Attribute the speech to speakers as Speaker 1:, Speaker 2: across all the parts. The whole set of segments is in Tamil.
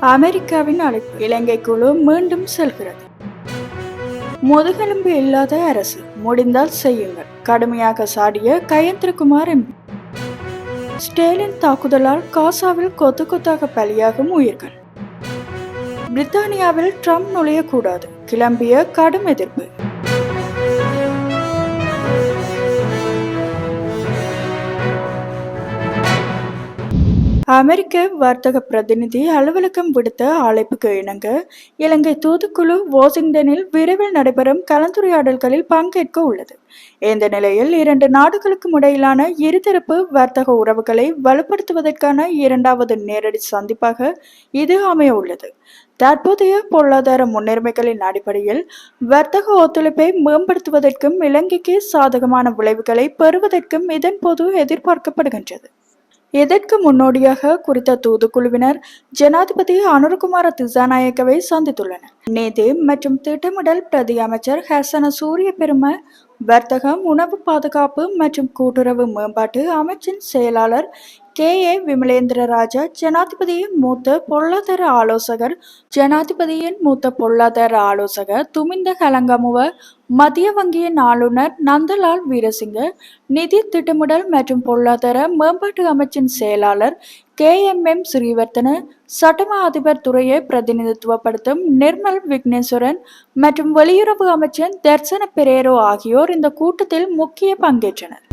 Speaker 1: அமெரிக்காவின் அழைப்பு. இலங்கை குழு மீண்டும் செல்கிறது. முதுகெலும்பு இல்லாத அரசு. முடிந்தால் செய்யுங்கள். கடுமையாக சாடிய கயந்திரகுமார் எம்பி ஸ்டேலின் தாக்குதலால் காசாவில் கொத்து கொத்தாக பலியாகும் உயிர்கள். பிரித்தானியாவில் ட்ரம்ப் நுழையக்கூடாது. கிளம்பிய கடும் எதிர்ப்பு. அமெரிக்க வர்த்தக பிரதிநிதி அலுவலகம் விடுத்த அழைப்புக்கு இணங்க இலங்கை தூதுக்குழு வாஷிங்டனில் விரைவில் நடைபெறும் கலந்துரையாடல்களில் பங்கேற்க உள்ளது. இந்த நிலையில் இரண்டு நாடுகளுக்கும் இடையிலான இருதரப்பு வர்த்தக உறவுகளை வலுப்படுத்துவதற்கான இரண்டாவது நேரடி சந்திப்பாக இது அமைய உள்ளது. தற்போதைய பொருளாதார முன்னுரிமைகளின் அடிப்படையில் வர்த்தக ஒத்துழைப்பை மேம்படுத்துவதற்கும் இலங்கைக்கு சாதகமான விளைவுகளை பெறுவதற்கும் இதன்போது எதிர்பார்க்கப்படுகின்றது. இதற்கு முன்னோடியாக குறித்த தூதுக்குழுவினர் ஜனாதிபதி அனுரகுமார திசாநாயக்கவை சந்தித்துள்ளனர். நிதி மற்றும் திட்டமிடல் பிரதி அமைச்சர் ஹசன சூரிய பெரும வர்த்தகம் உணவு பாதுகாப்பு மற்றும் கூட்டுறவு மேம்பாட்டு அமைச்சின் செயலாளர் கே. ஏ. விமலேந்திர ராஜா ஜனாதிபதியின் மூத்த பொருளாதார ஆலோசகர் ஜனாதிபதியின் மூத்த பொருளாதார ஆலோசகர் துமிந்த கலங்கமுவ மத்திய வங்கியின் ஆளுநர் நந்தலால் வீரசிங்க நிதி திட்டமிடல் மற்றும் பொருளாதார மேம்பாட்டு அமைச்சின் செயலாளர் கே. எம். எம். ஸ்ரீவர்த்தன சட்டம அதிபர் துறையை பிரதிநிதித்துவப்படுத்தும் நிர்மல் விக்னேஸ்வரன் மற்றும் வெளியுறவு அமைச்சர் தர்சன பெரேரோ ஆகியோர் இந்த கூட்டத்தில் முக்கிய பங்கேற்றனர்.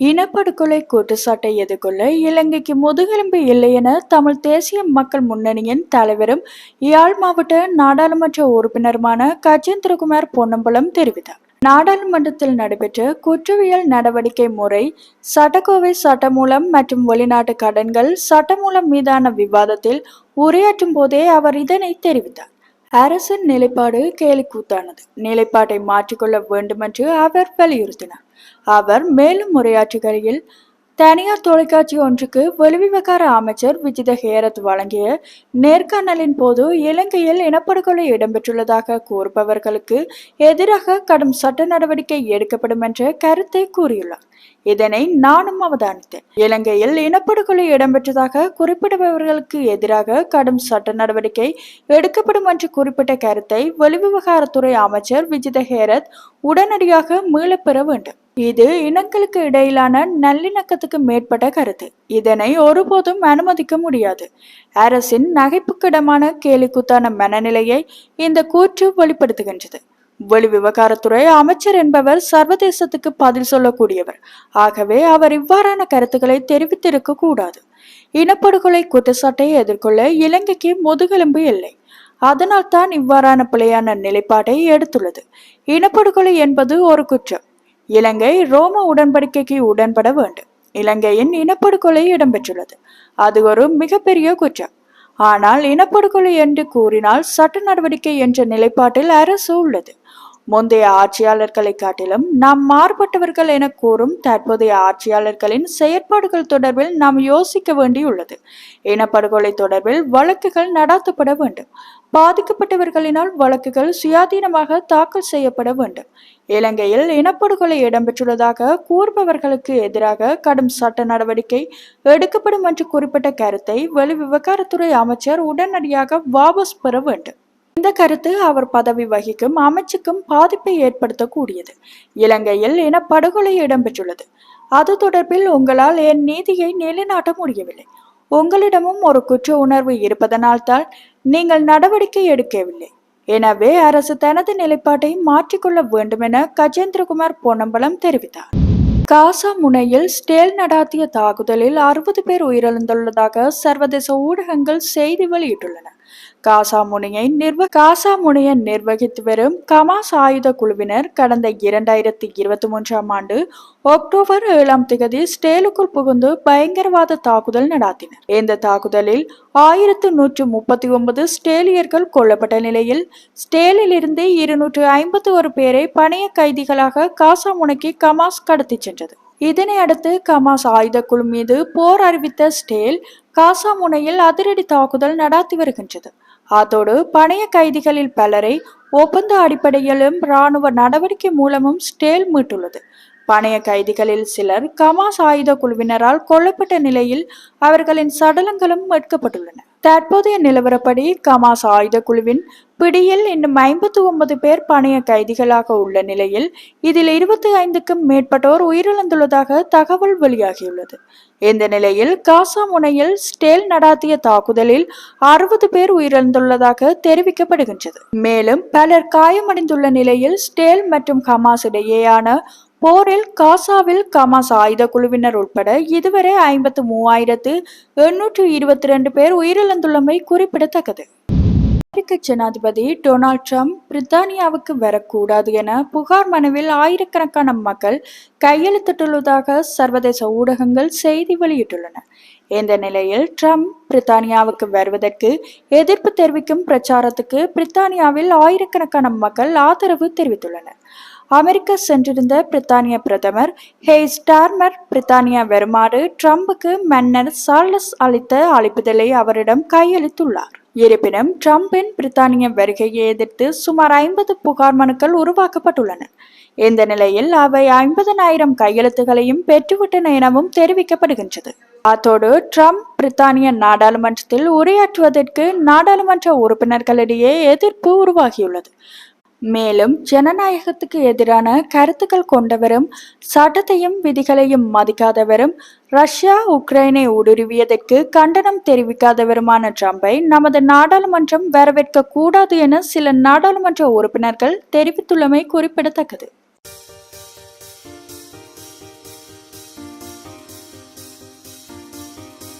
Speaker 1: இனப்படுகொலை குற்றச்சாட்டை எதிர்கொள்ள இலங்கைக்கு முதுகெலும்பு இல்லை என தமிழ் தேசிய மக்கள் முன்னணியின் தலைவரும் யாழ் மாவட்ட நாடாளுமன்ற உறுப்பினருமான கஜேந்திரகுமார் பொன்னம்பலம் தெரிவித்தார். நாடாளுமன்றத்தில் நடைபெற்ற குற்றவியல் நடவடிக்கை முறை சட்டக்கோவை சட்டமூலம் மற்றும் வெளிநாட்டு கடன்கள் சட்டமூலம் மீதான விவாதத்தில் உரையாற்றும் போதே அவர் இதனை தெரிவித்தார். அரசின் நிலைப்பாடு கேலிக்கூத்தானது. நிலைப்பாட்டை மாற்றிக்கொள்ள வேண்டுமென்று அவர் வலியுறுத்தினார். அவர் மேலும் உரையாற்றுகையில் தனியார் தொலைக்காட்சி ஒன்றுக்கு வெளிவிவகார அமைச்சர் விஜித ஹேரத் வழங்கிய நேர்காணலின் போது இலங்கையில் இனப்படுகொலை இடம்பெற்றுள்ளதாக கூறுபவர்களுக்கு எதிராக கடும் சட்ட நடவடிக்கை எடுக்கப்படும் என்ற கருத்தை கூறியுள்ளார். இதனை நானும் அவதானித்தேன். இலங்கையில் இனப்படுகொலை இடம்பெற்றதாக குறிப்பிடுபவர்களுக்கு எதிராக கடும் சட்ட நடவடிக்கை எடுக்கப்படும் என்று குறிப்பிட்ட கருத்தை வெளிவிவகாரத்துறை அமைச்சர் விஜித ஹேரத் உடனடியாக மீளப்பெற வேண்டும். இது இனங்களுக்கு இடையிலான நல்லிணக்கத்துக்கு மேற்பட்ட கருத்து. இதனை ஒருபோதும் அனுமதிக்க முடியாது. அரசின் நகைப்புக்கிடமான கேலிக்குத்தான மனநிலையை இந்த கூற்று வெளிப்படுத்துகின்றது. வெளி விவகாரத்துறை அமைச்சர் என்பவர் சர்வதேசத்துக்கு பதில் சொல்லக்கூடியவர். ஆகவே அவர் இவ்வாறான கருத்துக்களை தெரிவித்திருக்க கூடாது. இனப்படுகொலை குற்றச்சாட்டை எதிர்கொள்ள இலங்கைக்கு முதுகெலும்பு இல்லை. அதனால் தான் இவ்வாறான பிழையான நிலைப்பாட்டை எடுத்துள்ளது. இனப்படுகொலை என்பது ஒரு குற்றம். இலங்கை ரோம உடன்படிக்கைக்கு உடன்பட வேண்டும். இலங்கையின் இனப்படுகொலை இடம்பெற்றுள்ளது. அது ஒரு மிகப்பெரிய குற்றம். ஆனால் இனப்படுகொலை என்று கூறினால் சட்ட நடவடிக்கை என்ற நிலைப்பாட்டில் அரசு உள்ளது. முந்தைய ஆட்சியாளர்களை காட்டிலும் நாம் மாறுபட்டவர்கள் என கூறும் தற்போதைய ஆட்சியாளர்களின் செயற்பாடுகள் தொடர்பில் நாம் யோசிக்க வேண்டியுள்ளது. இனப்படுகொலை தொடர்பில் வழக்குகள் நடாத்தப்பட வேண்டும். பாதிக்கப்பட்டவர்களினால் வழக்குகள் சுயாதீனமாக தாக்கல் செய்யப்பட வேண்டும். இலங்கையில் இனப்படுகொலை இடம்பெற்றுள்ளதாக கூறுபவர்களுக்கு எதிராக கடும் சட்ட நடவடிக்கை எடுக்கப்படும் என்று குறிப்பிட்ட கருத்தை வெளிவிவகாரத்துறை அமைச்சர் உடனடியாக வாபஸ் பெற வேண்டும். இந்த கருத்து அவர் பதவி வகிக்கும் அமைச்சுக்கும் பாதிப்பை ஏற்படுத்தக்கூடியது. இலங்கையில் இனப்படுகொலை இடம்பெற்றுள்ளது. அது தொடர்பில் உங்களால் என் நீதியை நிலைநாட்ட முடியவில்லை? உங்களிடமும் ஒரு குற்ற உணர்வு இருப்பதனால்தான் நீங்கள் நடவடிக்கை எடுக்கவில்லை. எனவே அரசு தனது நிலைப்பாட்டை மாற்றிக்கொள்ள வேண்டும் என கஜேந்திரகுமார் பொன்னம்பலம் தெரிவித்தார். காசா முனையில் ஸ்டேல் நடாத்திய தாக்குதலில் அறுபது பேர் உயிரிழந்துள்ளதாக சர்வதேச ஊடகங்கள் செய்தி வெளியிட்டுள்ளன. காசாமுனையை நிர்வ காசாமுனையை நிர்வகித்து வரும் கமாஸ் ஆயுத குழுவினர் கடந்த இரண்டாயிரத்தி இருபத்தி மூன்றாம் ஆண்டு அக்டோபர் ஏழாம் திகதி ஸ்டேலுக்குள் புகுந்து பயங்கரவாத தாக்குதல் நடாத்தினர். இந்த தாக்குதலில் ஆயிரத்து நூற்று முப்பத்தி ஒன்பது ஸ்டேலியர்கள் கொல்லப்பட்ட நிலையில் ஸ்டேலில் இருந்து இருநூற்று ஐம்பத்தி ஒரு பேரை பணைய கைதிகளாக காசாமுனைக்கு கமாஸ் கடத்தி சென்றது. இதனை அடுத்து கமாஸ் ஆயுத குழு மீது போர் அறிவித்த ஸ்டேல் காசா முனையில் அதிரடி தாக்குதல் நடாத்தி வருகின்றது. அதோடு பணைய கைதிகளில் பலரை ஒப்பந்த அடிப்படையிலும் இராணுவ நடவடிக்கை மூலமும் ஸ்டேல் மீட்டுள்ளது. பணைய கைதிகளில் சிலர் கமாஸ் ஆயுத குழுவினரால் கொல்லப்பட்ட நிலையில் அவர்களின் சடலங்களும் மீட்கப்பட்டுள்ளன. தற்போதைய நிலவரப்படி கமாஸ் ஆயுத குழுவின் பிடியில் இன்னும் ஐம்பத்தி ஒன்பது பேர் பணைய கைதிகளாக உள்ள நிலையில் இதில் இருபத்தி ஐந்துக்கும் மேற்பட்டோர் உயிரிழந்துள்ளதாக தகவல் வெளியாகியுள்ளது. இந்த நிலையில் காசா முனையில் ஸ்டேல் நடாத்திய தாக்குதலில் அறுபது பேர் உயிரிழந்துள்ளதாக தெரிவிக்கப்படுகின்றது. மேலும் பலர் காயமடைந்துள்ள நிலையில் ஸ்டேல் மற்றும் ஹமாஸ் இடையேயான போரில் காசாவில் கமாஸ் ஆயுத குழுவினர் உட்பட இதுவரை ஐம்பத்து மூவாயிரத்து எண்ணூற்று இருபத்தி ரெண்டு பேர் உயிரிழந்துள்ளமை குறிப்பிடத்தக்கது. அமெரிக்க ஜனாதிபதி டொனால்ட் ட்ரம்ப் பிரித்தானியாவுக்கு வரக்கூடாது என புகார் மனுவில் ஆயிரக்கணக்கான மக்கள் கையெழுத்திட்டுள்ளதாக சர்வதேச ஊடகங்கள் செய்தி வெளியிட்டுள்ளன. இந்த நிலையில் ட்ரம்ப் பிரித்தானியாவுக்கு வருவதற்கு எதிர்ப்பு தெரிவிக்கும் பிரச்சாரத்துக்கு பிரித்தானியாவில் ஆயிரக்கணக்கான மக்கள் ஆதரவு தெரிவித்துள்ளனர். அமெரிக்கா சென்றிருந்த பிரித்தானிய பிரதமர் ஹே ஸ்டார்மர் பிரித்தானியா வருமாறு ட்ரம்புக்கு மன்னர் சார்லஸ் அளித்த அழைப்புதலை அவரிடம் கையளித்துள்ளார். இருப்பினும் ட்ரம்பின் பிரித்தானிய வருகையை எதிர்த்து சுமார் ஐம்பது புகார் மனுக்கள் உருவாக்கப்பட்டுள்ளன. இந்த நிலையில் அவை ஐம்பதனாயிரம் கையெழுத்துகளையும் பெற்றுவிட்டன எனவும் தெரிவிக்கப்படுகின்றது. அத்தோடு ட்ரம்ப் பிரித்தானிய நாடாளுமன்றத்தில் உரையாற்றுவதற்கு நாடாளுமன்ற உறுப்பினர்களிடையே எதிர்ப்பு உருவாகியுள்ளது. மேலும் ஜனநாயகத்துக்கு எதிரான கருத்துக்கள் கொண்டவரும் சட்டத்தையும் விதிகளையும் மதிக்காதவரும் ரஷ்யா உக்ரைனை ஊடுருவியதற்கு கண்டனம் தெரிவிக்காதவருமான ட்ரம்பை நமது நாடாளுமன்றம் வரவேற்க கூடாது என சில நாடாளுமன்ற உறுப்பினர்கள் தெரிவித்துள்ளமை குறிப்பிடத்தக்கது.